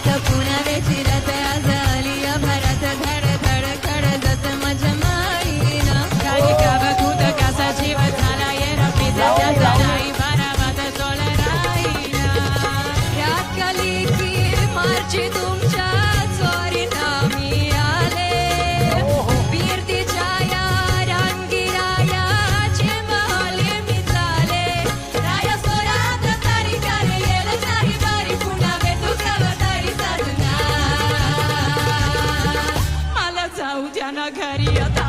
gotta go. उद्या ना घरी. आता